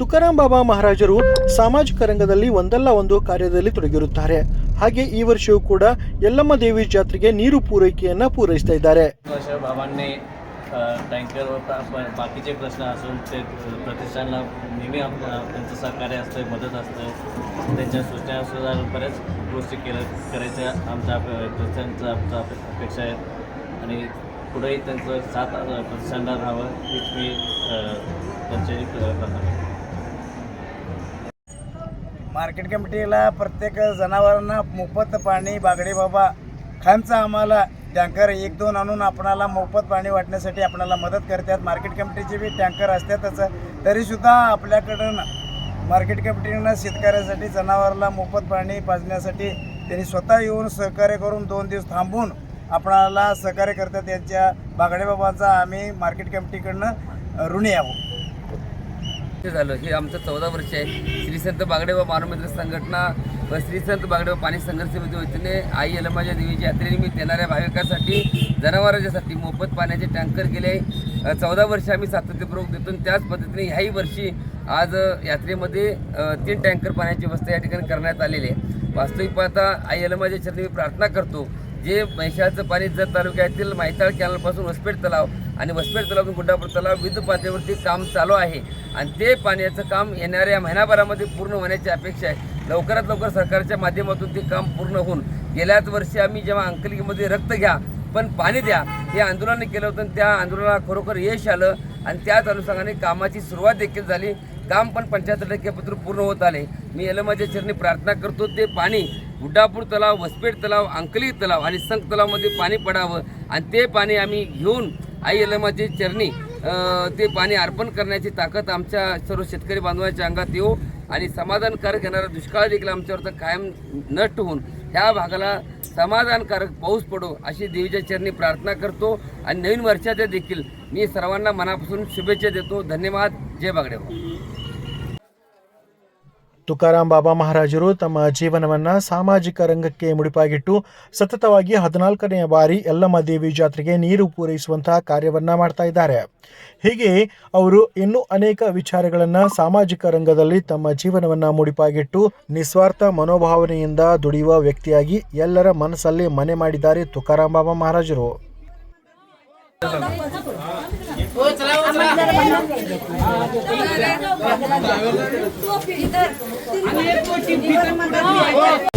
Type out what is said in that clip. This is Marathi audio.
ತುಕಾರಾಂ ಬಾಬಾ ಮಹಾರಾಜರು ಸಾಮಾಜಿಕ ರಂಗದಲ್ಲಿ ಒಂದಲ್ಲ ಒಂದು ಕಾರ್ಯದಲ್ಲಿ ತೊಡಗಿರುತ್ತಾರೆ ಹಾಗೆ ಈ ವರ್ಷವೂ ಕೂಡ ಯಲ್ಲಮ್ಮ ದೇವಿ ಜಾತ್ರೆಗೆ ನೀರು ಪೂರೈಕೆಯನ್ನ ಪೂರೈಸ್ತಾ ಇದ್ದಾರೆ वर्ष बाबांनी अ, टँकर व बा- बा- बाकीचे प्रश्न असून ते प्रतिष्ठानला नेहमी आप- त्यांचं सहकार्य असतं मदत असतं त्यांच्या सूचनानुसार बऱ्याच गोष्टी केल्या करायच्या आमच्या अप- प्रतिष्ठानचं आमचं अप- अपेक्षा आहेत आणि पुढेही त्यांचं साथ अ, प्रतिष्ठानला राहावं हीच मी अ, त्यांची अ, प्रार्थना करतो मार्केट कमिटीला प्रत्येक जनावरांना मोफत पाणी बागडे बाबा खांचा आम्हाला टँकर एक दोन आणून आपणाला मोफत पाणी वाटण्यासाठी आपणाला मदत करतात. मार्केट कमिटीचे बी टँकर असतातच. तरीसुद्धा आपल्याकडून मार्केट कमिटीनं शेतकऱ्यासाठी जनावराला मोफत पाणी पाजण्यासाठी त्यांनी स्वतः येऊन सहकार्य करून दोन दिवस थांबून आपणाला सहकार्य करतात. त्यांच्या बागडेबाबांचा आम्ही मार्केट कमिटीकडनं ऋणी आहोत. ते झालं. हे आमचं चौदा वर्ष आहे. श्री संत बागडेबा मानवमित्र संघटना व श्री संत पाणी संघर्ष समिती वतीने आई यलमाच्या देवीच्या यात्रेनिमित्त येणाऱ्या भाविकांसाठी जनावरांच्यासाठी मोफत पाण्याचे टँकर गेले. चौदा वर्ष आम्ही सातत्यपूर्वक देतो त्याच पद्धतीने ह्याही वर्षी आज यात्रेमध्ये तीन टँकर पाण्याची व्यवस्था या ठिकाणी करण्यात आलेली आहे. वास्तविक पाहता आई यलमाच्या चरणी मी प्रार्थना करतो. जे म्हैशाचं पाणी जत तालुक्यातील माहिताळ कॅनलपासून वसपेठ तलाव आणि वसपेट तलावातून गुंडापूर तलाव विविध पातळीवरती काम चालू आहे. आणि ते पाण्याचं काम येणाऱ्या महिनाभरामध्ये पूर्ण होण्याची अपेक्षा आहे. लवकरात लवकर सरकारच्या माध्यमातून ते काम पूर्ण होऊन गेल्याच वर्षी आम्ही जेव्हा अंकलिकीमध्ये रक्त घ्या पण पाणी द्या हे आंदोलन केलं होतं त्या आंदोलनाला खरोखर यश आलं आणि त्याच अनुषंगाने कामाची सुरुवात देखील झाली. काम पण पंच्याहत्तर टक्के पत्र पूर्ण होत आले. मी यलमाच्या चरणी प्रार्थना करतो ते पाणी गुड्डापूर तलाव वसपेट तलाव अंकली तलाव आणि संख तलावमध्ये पाणी पडावं आणि ते पाणी आम्ही घेऊन आई यलमाचे चरणी ते पाणी अर्पण करण्याची ताकद आमच्या सर्व शेतकरी बांधवांच्या अंगात येऊ आणि समाधानकारक येणारा दुष्काळ देखील आमच्यावर कायम नष्ट होऊन ह्या भागाला समाधानकारक पाऊस पडो अशी देवीच्या चरणी प्रार्थना करतो. आणि नवीन वर्षाच्या देखील मी सर्वांना मनापासून शुभेच्छा देतो. धन्यवाद. जय बागडेवा ತುಕಾರಾಂ ಬಾಬಾ ಮಹಾರಾಜರು ತಮ್ಮ ಜೀವನವನ್ನ ಸಾಮಾಜಿಕ ರಂಗಕ್ಕೆ ಮುಡಿಪಾಗಿಟ್ಟು ಸತತವಾಗಿ ಹದಿನಾಲ್ಕನೆಯ ಬಾರಿ ಎಲ್ಲಮ್ಮ ದೇವಿ ಜಾತ್ರೆಗೆ ನೀರು ಪೂರೈಸುವಂತಹ ಕಾರ್ಯವನ್ನ ಮಾಡ್ತಾ ಇದ್ದಾರೆ. ಹೀಗೆ ಅವರು ಇನ್ನೂ ಅನೇಕ ವಿಚಾರಗಳನ್ನ ಸಾಮಾಜಿಕ ರಂಗದಲ್ಲಿ ತಮ್ಮ ಜೀವನವನ್ನ ಮುಡಿಪಾಗಿಟ್ಟು ನಿಸ್ವಾರ್ಥ ಮನೋಭಾವನೆಯಿಂದ ದುಡಿಯುವ ವ್ಯಕ್ತಿಯಾಗಿ ಎಲ್ಲರ ಮನಸ್ಸಲ್ಲಿ ಮನೆ ಮಾಡಿದ್ದಾರೆ ತುಕಾರಾಂ ಬಾಬಾ ಮಹಾರಾಜರು. आम्हाला